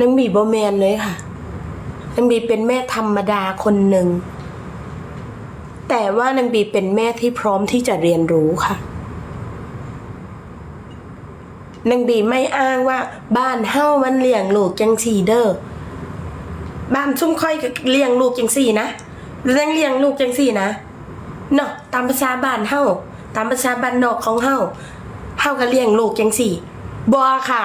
นางบีบอแมนเลยค่ะนางบีเป็นแม่ธรรมดาคนหนึ่ง แต่ว่านางบีเป็นแม่ที่พร้อมที่จะเรียนรู้ค่ะนางบีไม่อ้างว่า บ้านเฮ้ามันเลี้ยงลูกจังสีเด้อบ้านซุ่มค่อยก็เลี้ยงลูกจังสี่นะแล้วนางเลี้ยงลูกจังสี่นะเนาะตามภาษาบ้านเฮ้าตามภาษาบ้านนอกของเฮ้าเฮ้าก็เลี้ยงลูกจังสี่บอค่ะ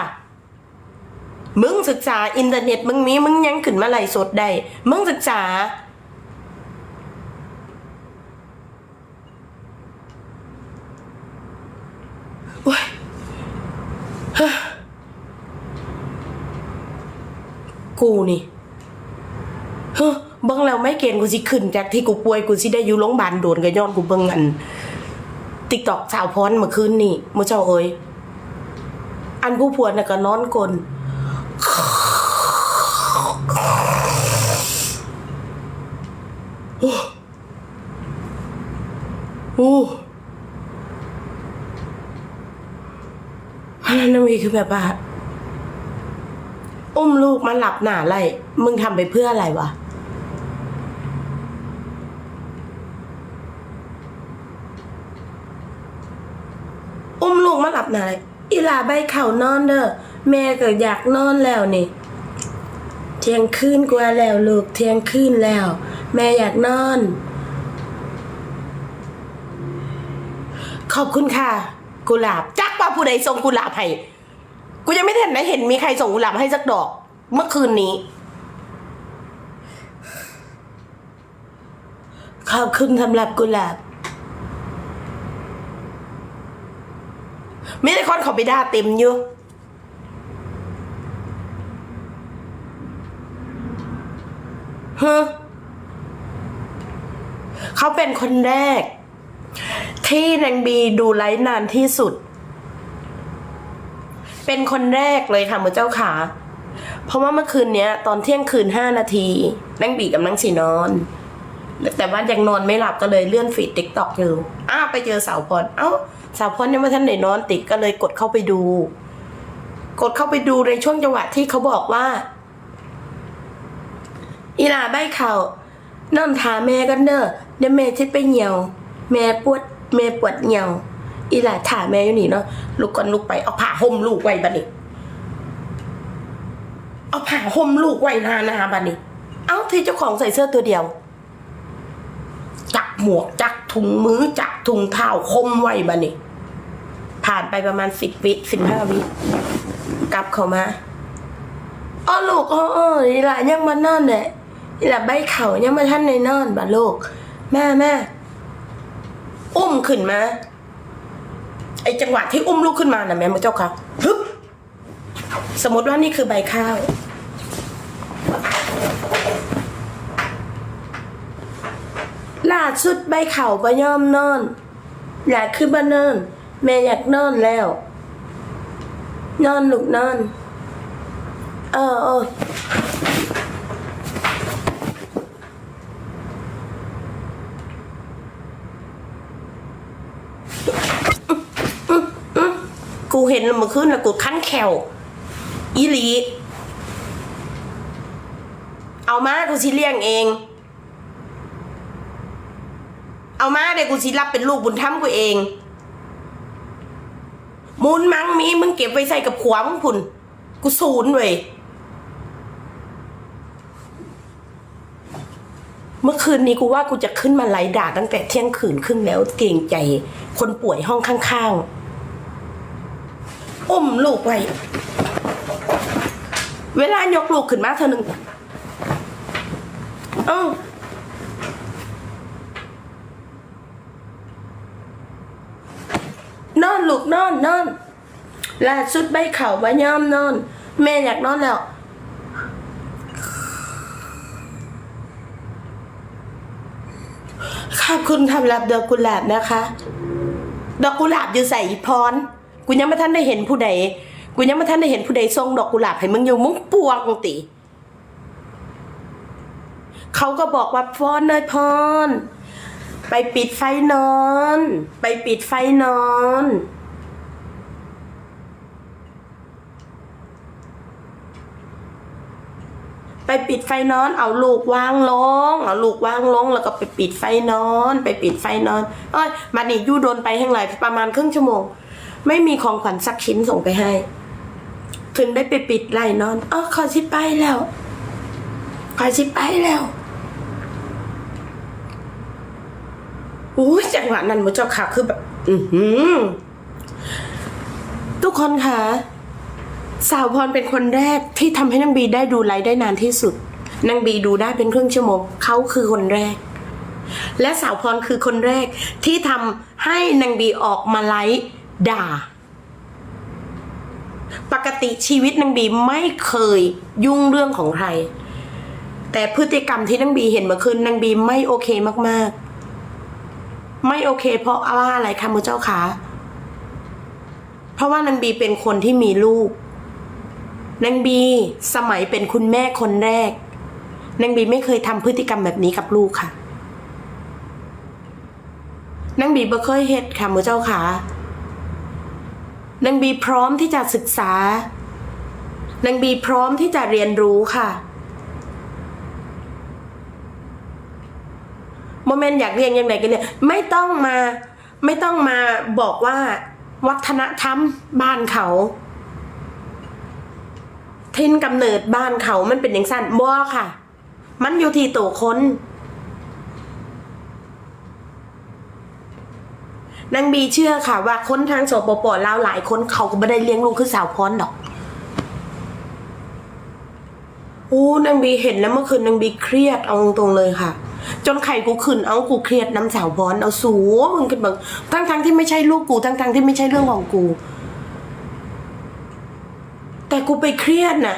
มึงศึกษาอินเทอร์เน็ตมึงมีมึงยังขึ้นมาไล่สดได้มึงศึกษา โอ๊ยฮะกูนี่เฮ้เบิ่งแล้วไม่เกณฑ์กูสิขึ้น จากที่กูป่วยกูสิได้อยู่โรงพยาบาลโดนก็ย้อนกูเบิ่งอันติ๊กตอกสาวพรเมื่อคืนนี่มื่อเจ้าเอ้ยอันผู้พวนน่ะก็นอนกลน โอ้โอันนั้นวีคือแบบว่าอุ้มลูกมาหลับหนาไรมึงทำไปเพื่ออะไรวะ อุ้มลูกมาหลับหนาไรอีลาใบเข่านอนเด้อ แม่ก็อยากนอนแล้วนี่ เที่ยงคืนกว่าแล้วลูกเที่ยงคืนแล้ว แม่อยากนอน ขอบคุณค่ะ กุหลาบจักว่าผู้ใดส่งกุหลาบให้กูยังไม่เห็นนะเห็นมีใครส่งกุหลาบให้สักดอก เมื่อคืนนี้ ขอบคุณสำหรับกุหลาบไม่ได้คอนเขาไปด่าเต็มอยู่ ฮเขาเป็นคนแรก ที่นางบีดูไลฟ์นานที่สุด เป็นคนแรกเลยค่ะมือเจ้าขาเพราะว่าเมื่อคืนเนี้ย ตอนเที่ยงคืนห้านาทีนางบีกับนางสีนอน แต่ว่ายังนอนไม่หลับก็เลยเลื่อนฟีดติ๊กต็อกอยู่อ้าไปเจอสาวพรเอ้า สาวพรยังไม่ทันได้นอนติดก็เลยกดเข้าไปดู กดเข้าไปดูในช่วงจังหวะที่เขาบอกว่า อีหลาใบเขานอนถาแม่กันเด้อเดี๋ยวแม่จะไปเหี่ยว แม่ปวดแม่ปวดเหี่ยว อีหลาถาแม่อยู่นี่เนาะลุกก่อนลุกไปเอาผ้าห่มลูกไว้บัดนี้เอาผ้าห่มลูกไว้นานาบัดนี้ เอ้าที่เจ้าของใส่เสื้อตัวเดียว จักหมวกจักถุงมือจักถุงเท้าคมไว้บัดนี้ ผ่านไปประมาณสิบวิสิบห้าวิกลับเข้ามาอ้อลูกอ้ออ้อนี่ละยังมานอนเนี่ย นี่ละใบเขายังมาท่านในนอนบ่ลูกแม่แม่อุ้มขึ้นมาไอจังหวะที่อุ้มลูกขึ้นมาน่ะแม่มาเจ้าค่ะฮึบสมมติว่านี่คือใบข้าวล่าสุดใบเข่าบ่ย่อมนอนอยากขึ้นบ้านนอน แม่อยากนอนแล้ว นอนลูกนอน เออเออ กูเห็นเมื่อคืนแล้วกูคั้นแขวอีหลี เอามากูสิเลี้ยงเอง เอามาเดี๋ยวกูสิรับเป็นลูกบุญธรรมกูเอง มูลมังมีมึงเก็บไว้ใส่กับขวามึงพุ่น กูศูนย์เว้ยเมื่อคืนนี้กูว่ากูจะขึ้นมาไล่ด่าตั้งแต่เที่ยงคืนครึ่งแล้วเกรงใจ คนป่วยห้องข้างๆ อุ้มลูกไว้ เวลายกลูกขึ้นมาเธอหนึ่งเอ้านอนลูกนอนนอนล่าสุดใบเข่ามาย่อมนอน แม่อยากนอนแล้ว ขอบคุณสำหรับดอกกุหลาบนะคะ ดอกกุหลาบอยู่ใส่พร กูยังไม่ทันได้เห็นผู้ใด กูยังไม่ทันได้เห็นผู้ใดส่งดอกกุหลาบให้มึงอยู่มุ้งปวงติเขาก็บอกว่าพรเลยพรไปปิดไฟนอน ไปปิดไฟนอน ไปปิดไฟนอน เอาลูกวางลง เอาลูกวางลง แล้วก็ไปปิดไฟนอน ไปปิดไฟนอน เอ้ยมานี่ยู่โดนไปแห่งไรประมาณครึ่งชั่วโมง ไม่มีของขวัญสักชิ้นส่งไปให้ ถึงได้ไปปิดไล่นอนอ๋อขอชิไปแล้ว ขอชิไปแล้วอู้จังหวะนั้นมุเจ้าค่ะคือแบบ อือหือ ทุกคนค่ะ สาวพรเป็นคนแรกที่ทำให้นางบีได้ดูไลฟ์ได้นานที่สุดนางบีดูได้เป็นครึ่งชั่วโมงเขาคือคนแรก และสาวพรคือคนแรกที่ทำให้นางบีออกมาไลฟ์ ด่า ปกติชีวิตนางบีไม่เคยยุ่งเรื่องของใคร แต่พฤติกรรมที่นางบีเห็นเมื่อคืนนางบีไม่โอเคมาก ๆ ไม่โอเค เพราะว่าอะไรคะมือเจ้าคะเพราะว่านางบีเป็นคนที่มีลูกนางบีสมัยเป็นคุณแม่คนแรกนางบีไม่เคยทำพฤติกรรมแบบนี้กับลูกค่ะนางบีบ่เคยเฮ็ดค่ะมือเจ้าค่ะ นางบีพร้อมที่จะศึกษานางบีพร้อมที่จะเรียนรู้ค่ะโมเมนต์อยากเรียนยังไงกันเนี่ย ไม่ต้องมาไม่ต้องมาบอกว่าวัฒนธรรมบ้านเขาทินกำเนิดบ้านเขามันเป็นอย่างสั้นบ่ค่ะ มันอยู่ที่ตัวคน นางบีเชื่อค่ะ ว่าคนทางสปปลาวหลายคนเขาก็ไม่ได้เลี้ยงลูกคือสาวพรดอกโอ้นางบีเห็นแล้วเมื่อคืนนางบีเครียดเอาตรงๆเลยค่ะ จนไข่กูขึ้นเอากูเครียดน้ำสาวพรเอาสูมึงกันบังทั้งทงๆที่ไม่ใช่ลูกกูทั้งทงๆที่ไม่ใช่เรื่องของกู แต่กูไปเครียดน่ะ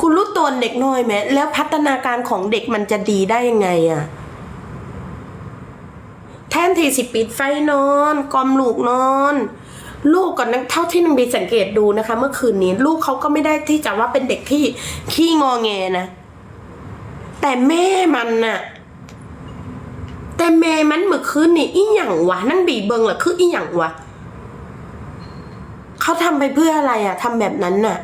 กูรู้ตัวเด็กน้อยแม้แล้วพัฒนาการของเด็กมันจะดีได้ยังไงอะแท นที่สิปิดไฟนอนกอมลูกนอน ลูกก่อนนั้นเท่าที่นางบีสังเกตดูนะคะ เมื่อคืนนี้ ลูกเขาก็ไม่ได้ที่จะว่าเป็นเด็กที่ขี้งอแงนะ แต่แม่มันน่ะ แต่แม่มันเมื่อคืนนี่อีหยังวะนั่งบีเบิงเหรอคืออีหยังวะเขาทำไปเพื่ออะไรอะทำแบบนั้นน่ะ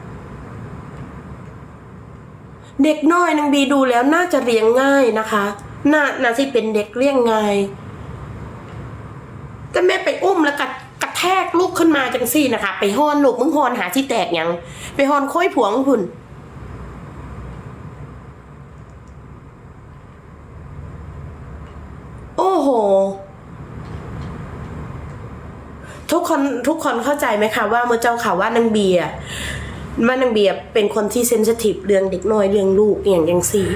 เด็กน้อยนางบีดูแล้วน่าจะเลี้ยงง่ายนะคะ น่าน่าสิเป็นเด็กเลี้ยงง่าย แต่แม่ไปอุ้มแล้วกัดกระแทกลูกขึ้นมาจังซี่นะคะ ไปฮอนลูกมึงฮอนหาที่แตกยัง ไปฮอนค่อยผวงพุ่นโอ้โห ทุกคนทุกคนเข้าใจไหมคะว่าเมื่อเจ้าข่าวว่านางเบียร์ว่านางเบียเป็นคนที่เซนซิทีฟเรื่องเด็กน้อยเรื่องลูกอย่างยังสี่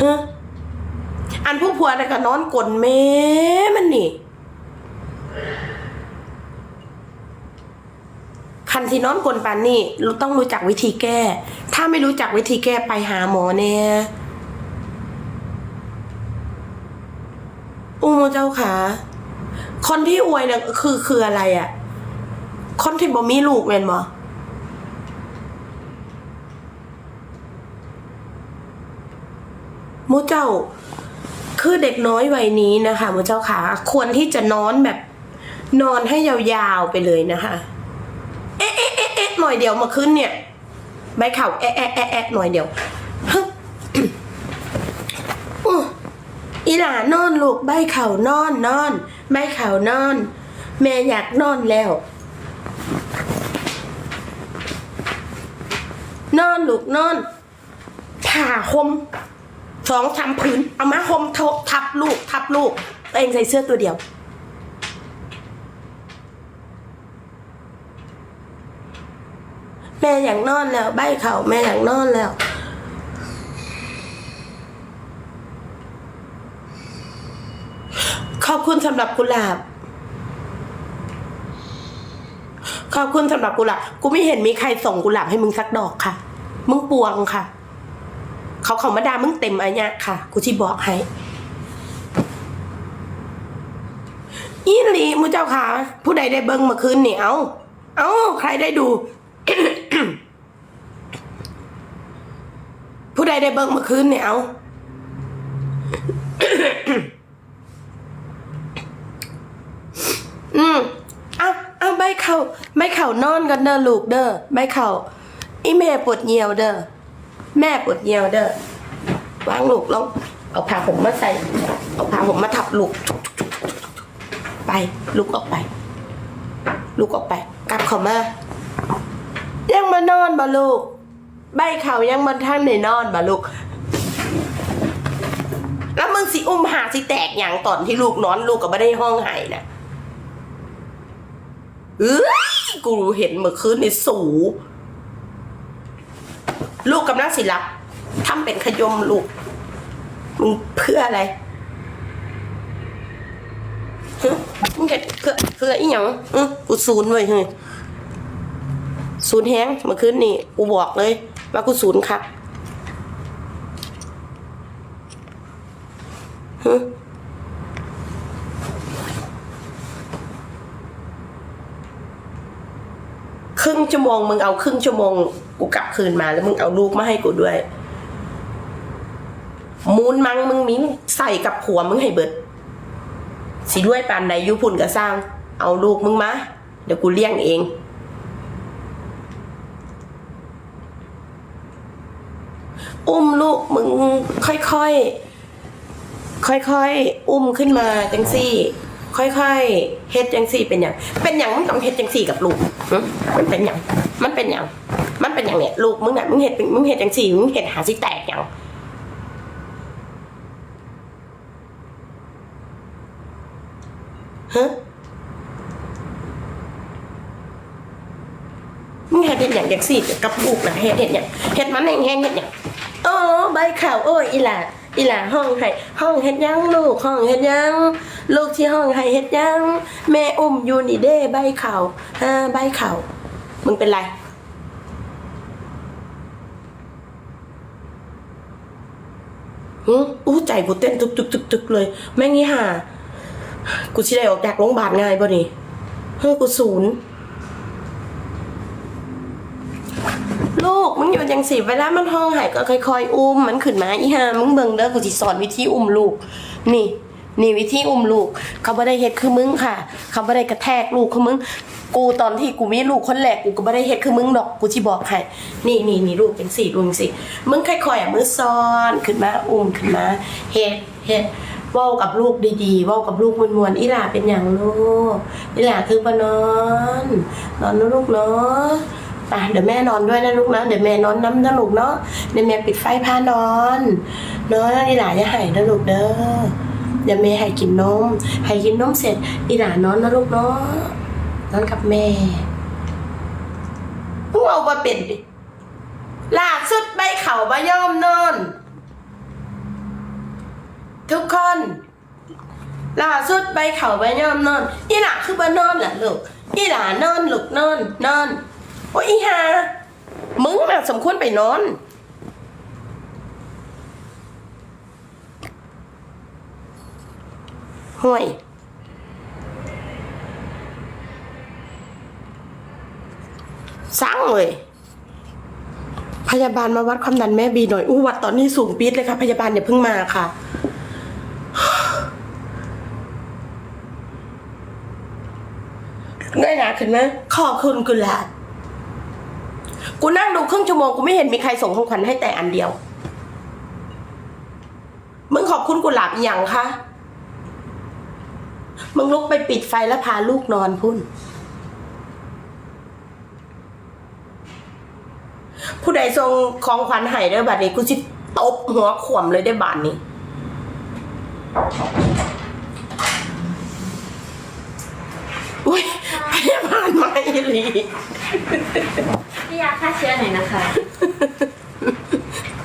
ฮะ อันผู้ผัวน่ะก็นอนกลนแม่มันนี่คันที่นอนกลนปานนี่ต้องรู้จักวิธีแก้ ถ้าไม่รู้จักวิธีแก้ไปหาหมอแน่อู้เจ้าขาคนที่อวยเนี่ยคือคืออะไรอะ่ะ คนที่บ่มีลูกแม่นบ่มูเจ้า คือเด็กน้อยวัยนี้นะคะหมูเจ้าขาควรที่จะนอนแบบนอนให้ยาวๆไปเลยนะคะ เอ๊ะเอ๊ะเอ๊ะเอ๊ะหน่อยเดียวมาขึ้นเนี่ย ใบเข่าแอะแอะแอะแอะหน่อยเดียวฮึบอู้อีหลานอนลูกใบเข่านอนนอน ใบเข่านอน แม่อยากนอนแล้ว นอนลูกนอนผ่าคม สองทำพื้นเอามาคมทับลูก ทับลูก ตัวเองใส่เสื้อตัวเดียว แม่อยากนอนแล้ว ใบเข่าแม่อยากนอนแล้วขอบคุณสำหรับกุหลาบ ขอบคุณสำหรับกุหลาบ กูไม่เห็นมีใครส่งกุหลาบให้มึงสักดอกค่ะ มึงปวงค่ะ เขาเขามาด่ามึงเต็มอันเนี้ยค่ะ กูที่บอกให้อีหลีมูเจ้าค่ะ ผู้ใดได้เบิ้งเมื่อคืนนี่เอาเอาใครได้ดู ผู้ใดได้เบิ้งเมื่อคืนนี่เอาอืมเอาเอาใบเข่าใบเข่านอนกันเด้อลูกเด้อใบเข่าอีแม่ปวดเหี่ยวเด้อ แม่ปวดเหี่ยวเด้อวางลูกลงเอาผ้าห่มมาใส่ เอาผ้าห่มมาทับลูก ไปลูกออกไป ลูกออกไป กลับเขามา ยังมานอนบ่ลูก ใบเขายังมันท่านในนอนบ่ลูก แล้วมึงสิอุ้มหาสิแตกอย่างตอนที่ลูกนอนลูกก็ไม่ได้ห้องไห้นะเอ้ยกูเห็นเมื่อคืนในสู ลูกกำลังสิรับทำเป็นขยมลูกมึงเพื่ออะไรมึงเห็นเพื่อเพื่ออีหยังอือกูศูนย์ไว้เฮ้ยศูนย์แฮงเมื่อคืนนี่กูบอกเลย ว่ากูศูนย์ครับฮะครึ่งชั่วโมงมึงเอาครึ่งชั่วโมง กูกลับคืนมาแล้วมึงเอาลูกมาให้กูด้วย มูนมังมึงมิ้งใส่กับผัวมึงให้เบิด สิด้วยปานใดยุพุ่นก็สร้าง เอาลูกมึงมาเดี๋ยวกูเลี้ยงเองอุ้มลูกมึงค่อยๆ ค่อยๆ อุ้มขึ้นมาจังซี่ ค่อยๆ เฮ็ดจังซี่เป็นอย่าง เป็นอย่างมึงต้องเฮ็ดจังซี่กับลูกมันเป็นอย่าง มันเป็นอย่าง มันเป็นอย่างเนี่ยลูกมึงน่ะมึงเฮ็ดมึงเฮ็ดจังซี่มึงเฮ็ดหาสิแตกอย่างฮะมึงเฮ็ดเฮ็ดอย่างเด็กสี่กับลูกนะเฮ็ดเฮ็ดอย่างเฮ็ดมันแห้งๆเฮ็ดอย่างเออใบข่าวโอ้ยอีหล่าอีหล่าห้องให้ห้องเฮ็ดยังลูกห้องเฮ็ดยังลูกที่ห้องให้เฮ็ดยังแม่อุ้มอยู่นี่เด้ใบข่าวฮะใบข่าวมึงเป็นไรหื ออู้ใจกูเต้นตึกๆๆๆเลย แม่งี่ห่า กูชิได้ออกจากโรงพยาบาลง่ายป่นี่เฮ้ยกูศูนย์ลูกมึงอยู่จังสิเวลามันห้องหายก็ค่อยๆอุ้มมันขึ้นมาอีห่ามึงเบิ่งเด้อกูสิสอนวิธีอุ้มลูก นี่ นี่วิธีอุ้มลูก เขาไม่ได้เฮ็ดคือมึงค่ะ เขาไม่ได้กระแทกลูกคือมึง กูตอนที่กูมีลูกคนแรกกูก็ไม่ได้เฮ็ดคือมึงดอกกูที่บอกให้นี่นี่นี่ลูกเป็นสี่ลูกสี่มึงค่อยๆอะมือซ้อนขึ้นมาอุ้มขึ้นมาเฮ็ดเฮ็ดว้ากับลูกดีๆว้ากับลูกมวนๆอีหล่าเป็นอย่างลูกอีหล่าคือปนอน นอนนะลูกเนาะอะเดี๋ยวแม่นอนด้วยนะลูกนะเดี๋ยวแม่นอนน้ำนะลูกเนาะเดี๋ยวแม่ปิดไฟพานอนเนาะอีหลาอย่าหายนะลูกเด้อเดี๋ยวแม่ให้กินนมให้กินนมเสร็จอีหลานอนนะลูกเนาะ นอนกับแม่มึงเอามาเป็นดิล่าสุดใบเข่ามาย่อมนอน ทุกคนล่าสุดใบเข่ามาย่อมนอนอีหลาคือบ้านอนแหละลูกอีหลานอนลูกนอนนอนโอ้ยอีฮามึงน่ะสมควรไปนอนห่วย สั่งเลยพยาบาลมาวัดความดันแม่บีหน่อยอู้วัดตอนนี้สูงปี๊ดเลยค่ะ พยาบาลอย่าเพิ่งมาค่ะ เงยหน้าขึ้นไหมขอบคุณกุหลาบกูนั่งดูครึ่งชั่วโมงกูไม่เห็นมีใครส่งของขวัญให้แต่อันเดียว มึงขอบคุณกุหลาบอย่างคะมึงลุกไปปิดไฟแล้วพาลูกนอนพุ่น ผู้ใดส่งของขวัญให้เด้อบัดนี้กูสิตบหัวขวมเลยได้อบาดนี้ อุ้ยพยาบาลมาอีหลีพี่ยาฆ่าเชื้อหน่อยนะคะ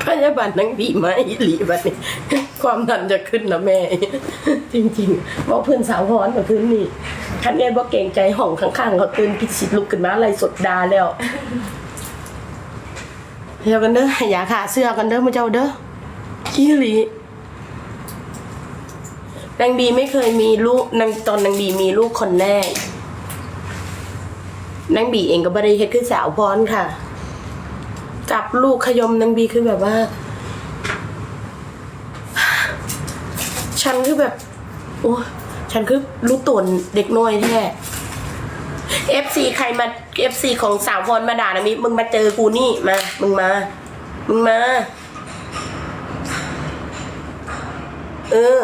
พยาบาลนั่งบีมาอีหลีบัดนี้ ความดันจะขึ้นนะแม่ จริงๆบอกเพื่อนสาวพรกับพื้นนี่คันเนี้บอกเกรงใจห้องข้างๆเขาตื่นพิชิตลุกขึ้นมาอะไรสดดาแล้ว เดี๋ยวกันเด้ออย่าขาเสื้อกันเด้อมาเจ้าเด้ออีหลีนางบีไม่เคยมีลูกนางตอนนางบีมีลูกคนแรกนางบีเองก็บริเฮ็ดคือสาวพรค่ะ จับลูกขยมนางบีคือแบบว่า ฉันคือแบบ โอ้ฉันคือรู้ตนเด็กน้อยแท้ FC ใครมาเอฟซีของสาวพรมาด่านะมิมึงมาเจอกูนี่มา มึงมา มึงมา เออ